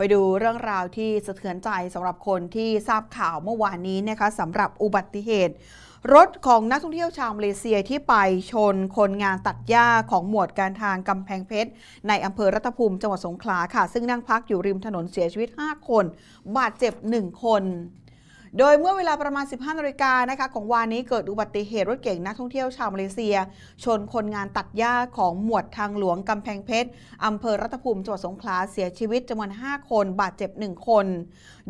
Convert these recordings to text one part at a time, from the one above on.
ไปดูเรื่องราวที่สะเทือนใจสำหรับคนที่ทราบข่าวเมื่อวานนี้นะคะสำหรับอุบัติเหตุ รถของนักท่องเที่ยวชาวมาเลเซียที่ไปชนคนงานตัดหญ้าของหมวดการทางกำแพงเพชร ในอำเภอรัตภูมิจังหวัดสงขลาค่ะ ซึ่งนั่งพักอยู่ริมถนนเสียชีวิต 5 คน บาดเจ็บ 1 คน โดยเมื่อเวลาประมาณ 15นาฬิกานะคะของวานนี้เกิดอุบัติเหตุรถเก๋งนักท่องเที่ยวชาวมาเลเซีย ชนคนงานตัดหญ้าของหมวดทางหลวงกำแพงเพชรอำเภอรัตภูมิจังหวัดสงขลาเสียชีวิตจำนวน 5 คนบาดเจ็บ 1 คน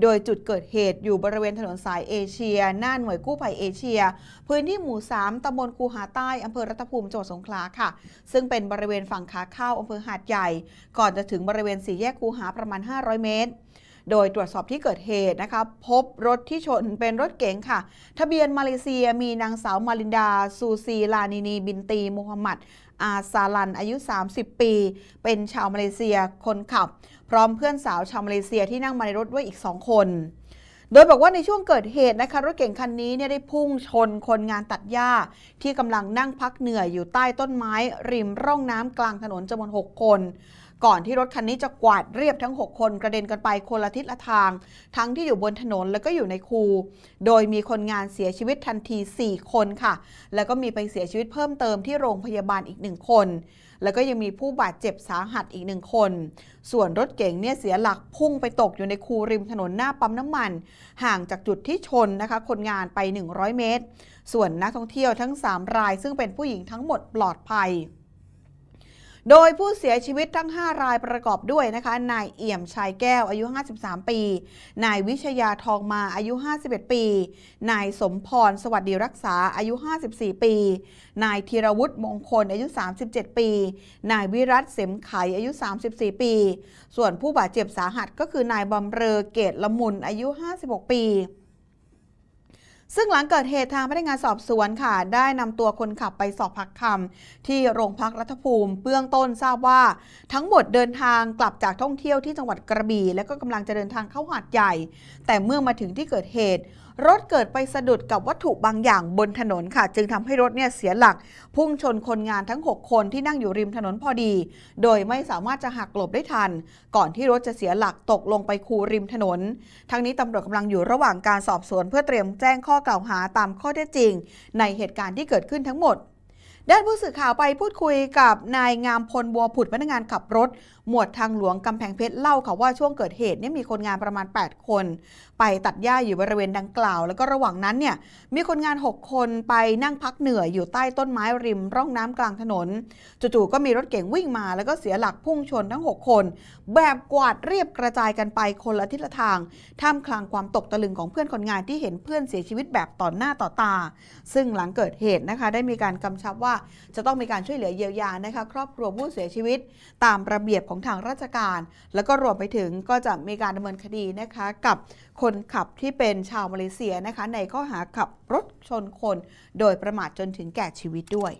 โดยจุดเกิดเหตุอยู่บริเวณถนนสายเอเชีย หน้าหน่วยกู้ภัยเอเชีย พื้นที่หมู่ 3ตำบลคูหาใต้อำเภอรัตภูมิจังหวัดสงขลาค่ะ ซึ่งเป็นบริเวณฝั่งขาเข้าอำเภอหาดใหญ่ ก่อนจะถึงบริเวณสี่แยกคูหาประมาณ 500 เมตร โดยตรวจสอบที่เกิดเหตุนะคะพบรถที่ชนเป็นรถเก๋งค่ะ ทะเบียนมาเลเซียมีนางสาวมาลินดา ซูซี ลานินี บินตีมูฮัมหมัด อาซาลัน อายุ 30 ปี เป็นชาวมาเลเซียคนขับ พร้อมเพื่อนสาวชาวมาเลเซียที่นั่งมาในรถด้วยอีก 2 คนโดยบอกว่าในช่วงเกิดเหตุนะคะรถเก๋งคันนี้เนี่ยได้พุ่งชนคนงานตัดหญ้า ที่กำลังนั่งพักเหนื่อยอยู่ใต้ต้นไม้ ริมร่องน้ำกลางถนนจำนวน 6 คน ก่อนที่รถคันนี้จะกวาดเรียบทั้ง 6 คนกระเด็นกันไปคนละทิศละทาง ทั้งที่อยู่บนถนนแล้วก็อยู่ในคู โดยมีคนงานเสียชีวิตทันที 4 คนค่ะ แล้วก็มีไปเสียชีวิตเพิ่มเติมที่โรงพยาบาลอีก1คน แล้วก็ยังมีผู้บาดเจ็บสาหัสอีกหนึ่งคน ส่วนรถเก๋งเนี่ยเสียหลักพุ่งไปตกอยู่ในคูริมถนนหน้าปั๊มน้ำมัน ห่างจากจุดที่ชนนะคะ คนงานไป 100 เมตร ส่วนนักท่องเที่ยวทั้ง 3 ราย ซึ่งเป็นผู้หญิงทั้งหมดปลอดภัย โดยผู้เสียชีวิตทั้ง 5 รายประกอบด้วยนะคะ นายเอี่ยมชายแก้วอายุ 53 ปี นายวิชยาทองมาอายุ 51 ปี นายสมพรสวัสดีรักษาอายุ 54 ปี นายธีรวุฒิมงคลอายุ 37 ปี นายวิรัตเสมไขอายุ 34 ปี ส่วนผู้บาดเจ็บสาหัสก็คือนายบำเรอเกตละมุนอายุ 56 ปี ซึ่งหลังเกิดเหตุทางพนักงานสอบสวนค่ะ ได้นำตัวคนขับไปสอบพักคำที่โรงพักรัฐภูมิเบื้องต้นทราบว่า ทั้งหมดเดินทางกลับจากท่องเที่ยวที่จังหวัดกระบี่ และก็กำลังจะเดินทางเข้าหาดใหญ่ แต่เมื่อมาถึงที่เกิดเหตุ รถเกิดไปสะดุดกับวัตถุบางอย่างบนถนนค่ะ จึงทำให้รถเนี่ยเสียหลัก พุ่งชนคนงานทั้ง 6 คนที่นั่งอยู่ริมถนนพอดี โดยไม่สามารถจะหักหลบได้ทัน ก่อนที่รถจะเสียหลักตกลงไปคูริมถนน ทั้งนี้ตำรวจกำลังอยู่ระหว่างการสอบสวน เพื่อเตรียมแจ้งข้อกล่าวหาตามข้อเท็จจริง ในเหตุการณ์ที่เกิดขึ้นทั้งหมด ด้านผู้สื่อข่าวไปพูดคุยกับนายงามพลบัวผุดพนักงานขับรถ หมวดทางหลวงกำแพงเพชรเล่าค่ะว่าช่วงเกิดเหตุเนี่ยมีคนงานประมาณ 8 คน ไปตัดหญ้าอยู่บริเวณดังกล่าว แล้วก็ระหว่างนั้นเนี่ยมีคนงาน 6 คนไปนั่งพักเหนื่อยอยู่ใต้ต้นไม้ริม ร่องน้ำกลางถนนจู่ๆก็มีรถเก๋งวิ่งมา แล้วก็เสียหลักพุ่งชนทั้ง 6 คน แบบกวาดเรียบกระจายกันไปคนละทิศละทาง ท่ามกลางความตกตะลึงของเพื่อนคนงานที่เห็นเพื่อนเสียชีวิตแบบต่อหน้าต่อตา ซึ่งหลังเกิดเหตุนะคะได้มีการกำชับว่าจะต้องมีการช่วยเหลือเยียวยานะคะครอบครัวผู้เสียชีวิต ตามระเบียบของทางราชการ แล้วก็รวมไปถึงก็จะมีการดำเนินคดีนะคะกับคนขับที่เป็นชาวมาเลเซียนะคะในข้อหาขับรถชนคน โดยประมาทจนถึงแก่ชีวิตด้วย